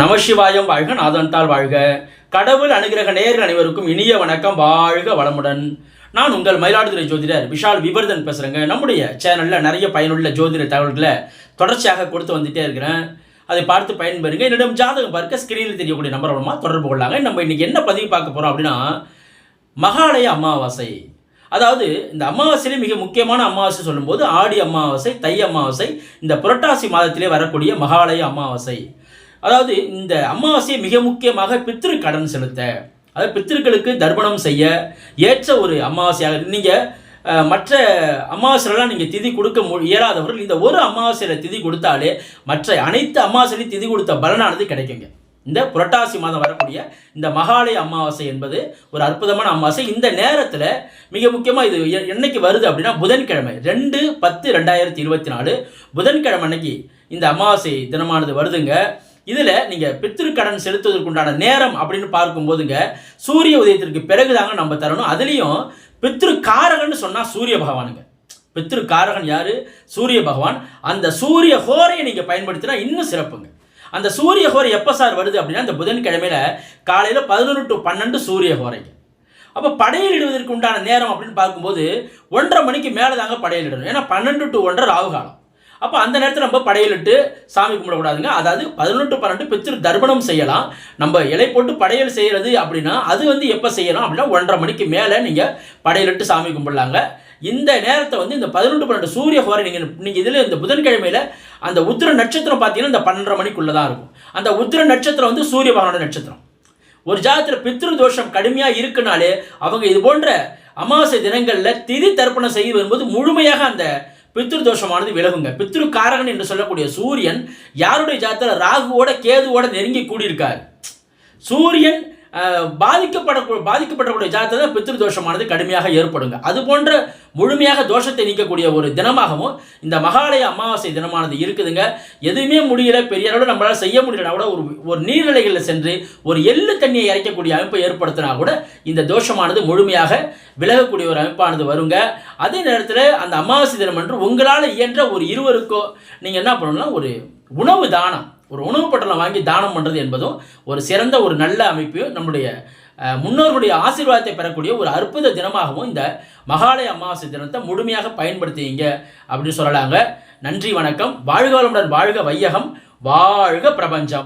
நமசிவாயம் வாழ்க நாதன்தால் வாழ்க. கடவுள் அனுகிரக நேயர்கள் அனைவருக்கும் இனிய வணக்கம். வாழ்க வளமுடன். நான் உங்கள் மயிலாடுதுறை ஜோதிடர் விஷால் விபர்தன் பேசுகிறேங்க நம்முடைய சேனலில் நிறைய பயனுள்ள ஜோதிட தகவல்களை தொடர்ச்சியாக கொடுத்து வந்துட்டே இருக்கிறேன். அதை பார்த்து பயன்பெறுங்க. என்னிடம் ஜாதகம் பார்க்க ஸ்கிரீனில் தெரியக்கூடிய நம்பர் மூலமாக தொடர்பு கொள்ளாங்க. நம்ம இன்னைக்கு என்ன பதிவு பார்க்க போகிறோம் அப்படின்னா மகாலய அமாவாசை. அதாவது இந்த அமாவாசையிலே மிக முக்கியமான அமாவாசை சொல்லும்போது ஆடி அமாவாசை தை அமாவாசை இந்த புரட்டாசி மாதத்திலே வரக்கூடிய மகாலய அமாவாசை. அதாவது இந்த அமாவாசையை மிக முக்கியமாக பித்திரு கடன் செலுத்த. அதாவது பித்திருக்களுக்கு தர்ப்பணம் செய்ய ஏற்ற ஒரு அமாவாசையாக நீங்கள் மற்ற அமாவாசைலாம் நீங்கள் திதி கொடுக்க மு இயலாதவர்கள் இந்த ஒரு அமாவாசையில் திதி கொடுத்தாலே மற்ற அனைத்து அமாவாசையிலையும் திதி கொடுத்த பலனானது கிடைக்குங்க. இந்த புரட்டாசி மாதம் வரக்கூடிய இந்த மகாலய அமாவாசை என்பது ஒரு அற்புதமான அமாவாசை. இந்த நேரத்தில் மிக முக்கியமாக இது என்னைக்கு வருது அப்படின்னா புதன்கிழமை ரெண்டு பத்து ரெண்டாயிரத்தி இருபத்தி நாலு புதன்கிழமை அன்னைக்கு இந்த அமாவாசை தினமானது வருதுங்க. இதில் நீங்கள் பித்திருக்கடன் செலுத்துவதற்குண்டான நேரம் அப்படின்னு பார்க்கும்போதுங்க சூரிய உதயத்திற்கு பிறகுதாங்க நம்ம தரணும். அதுலேயும் பித்திருக்காரகன்னு சொன்னால் சூரிய பகவானுங்க. பித்திருக்காரகன் யார்? சூரிய பகவான். அந்த சூரிய ஹோரையை நீங்கள் பயன்படுத்தினா இன்னும் சிறப்புங்க. அந்த சூரிய ஹோரை எப்போ சார் வருது அப்படின்னா அந்த புதன்கிழமையில் காலையில் பதினொன்று டு பன்னெண்டு சூரிய ஹோரைங்க. அப்போ படையலிடுவதற்கு உண்டான நேரம் அப்படின்னு பார்க்கும்போது ஒன்றரை மணிக்கு மேலே தாங்க படையலிடணும் ஏன்னா பன்னெண்டு டு ஒன்றரை ராகு காலம். அப்போ அந்த நேரத்தில் நம்ம படையலிட்டு சாமி கும்பிடக்கூடாதுங்க. அதாவது பதினொன்று பன்னெண்டு பித்திரு தர்ப்பணம் செய்யலாம். நம்ம இலை போட்டு படையல் செய்கிறது அப்படின்னா அது வந்து எப்போ செய்யலாம் அப்படின்னா ஒன்றரை மணிக்கு மேலே நீங்கள் படையலிட்டு சாமி கும்பிடலாங்க. இந்த நேரத்தை வந்து இந்த பதினொன்று பன்னெண்டு சூரிய ஹோரை நீங்கள் நீங்கள் இதில் இந்த புதன்கிழமையில் அந்த உத்திர நட்சத்திரம் பார்த்தீங்கன்னா இந்த பன்னெண்டரை மணிக்குள்ளே தான் இருக்கும். அந்த உத்திர நட்சத்திரம் வந்து சூரிய பகவானோட நட்சத்திரம். ஒரு ஜாதத்தில் பித்ரு தோஷம் கடுமையாக இருக்குனாலே அவங்க இது போன்ற அமாவாசை தினங்களில் திதி தர்ப்பணம் செய்து வரும்போது முழுமையாக அந்த பித்ரு தோஷமானது விலகுங்க. பித்ரு காரகன் என்று சொல்லக்கூடிய சூரியன் யாருடைய ஜாதத்தில் ராகுவோட கேதுவோட நெருங்கி கூடியிருக்கார். சூரியன் பாதிக்கப்பட பாதிக்கப்படக்கூடிய ஜாதகத்தில் பித்ரு தோஷமானது கடுமையாக ஏற்படுங்க. அது போன்ற முழுமையாக தோஷத்தை நீக்கக்கூடிய ஒரு தினமாகவும் இந்த மகாலய அமாவாசை தினமானது இருக்குதுங்க. எதுவுமே முடியல பெரிய அளவில் நம்மளால் செய்ய முடியலனா கூட ஒரு ஒரு நீர்நிலைகளில் சென்று ஒரு எள்ளு தண்ணியை இறைக்கக்கூடிய அமைப்பை ஏற்படுத்தினா கூட இந்த தோஷமானது முழுமையாக விலகக்கூடிய ஒரு அமைப்பானது வருங்க. அதே நேரத்தில் அந்த அமாவாசை தினம் அன்று உங்களால் இயன்ற ஒரு இருவருக்கோ நீங்கள் என்ன பண்ணணும்னா ஒரு உணவு தானம். ஒரு உணவு பட்டலம் வாங்கி தானம் பண்ணுறது என்பதும் ஒரு சிறந்த ஒரு நல்ல அமைப்பையும் நம்முடைய முன்னோர்களுடைய ஆசீர்வாதத்தை பெறக்கூடிய ஒரு அற்புத தினமாகவும் இந்த மகாலய அமாவாசை தினத்தை முழுமையாக பயன்படுத்திங்க அப்படின்னு சொல்லலாங்க. நன்றி வணக்கம். வாழ்க வளமுடன் வாழ்க வையகம். வாழ்க பிரபஞ்சம்.